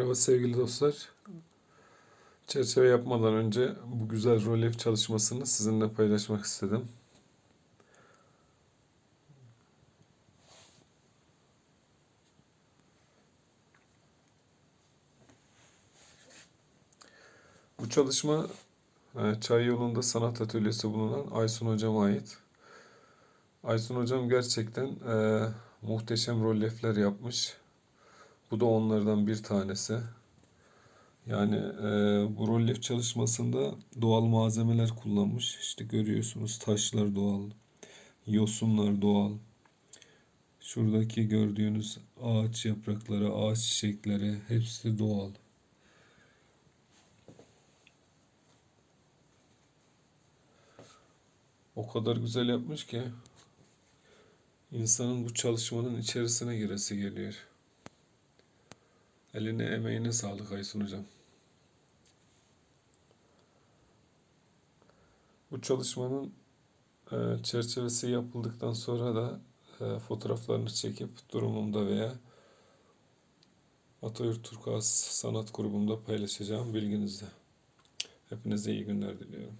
Merhaba sevgili dostlar. Çerçeve yapmadan önce bu güzel rolyef çalışmasını sizinle paylaşmak istedim. Bu çalışma e, Çay Yolu'nda sanat atölyesi bulunan Aysun Hocam'a ait. Aysun Hocam gerçekten e, muhteşem rolyefler yapmış. Bu da onlardan bir tanesi. Yani e, bu rolyef çalışmasında doğal malzemeler kullanmış. İşte görüyorsunuz taşlar doğal, yosunlar doğal. Şuradaki gördüğünüz ağaç yaprakları, ağaç çiçekleri hepsi doğal. O kadar güzel yapmış ki insanın bu çalışmanın içerisine giresi geliyor. Eline emeğine sağlık Aysun Hocam. Bu çalışmanın e, çerçevesi yapıldıktan sonra da e, fotoğraflarını çekip durumumda veya Atayurt Turkuaz Sanat Grubu'nda paylaşacağım bilginizde. Hepinize iyi günler diliyorum.